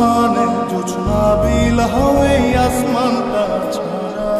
জমানে জুছনা বিল এই আসমানটা ছাড়া।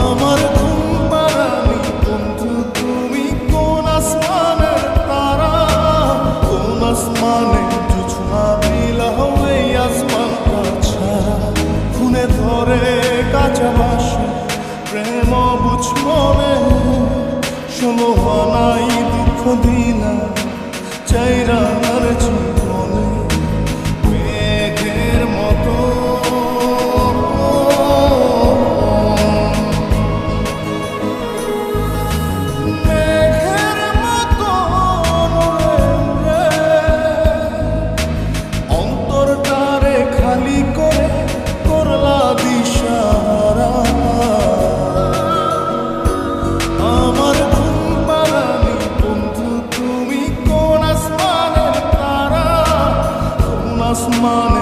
আমার ঘুম তুমি কোন আসমানের তারা? কোন আসমানে জোছনা বিলাহ এই আসমানটা খুনে ধরে কাঁচা বাসে, প্রেম বুঝ মনে সমহানাই দুঃখ দিনা, চাইরা কোন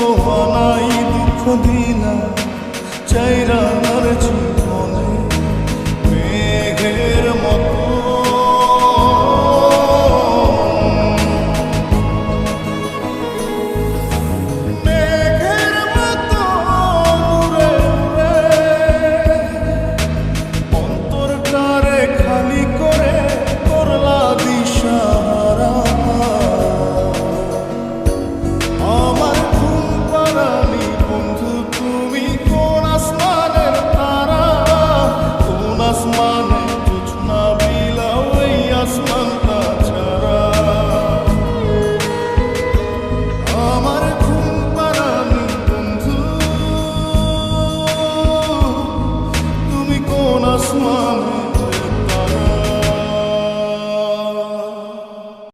মোহনাই দুঃখ দিনা চাইরা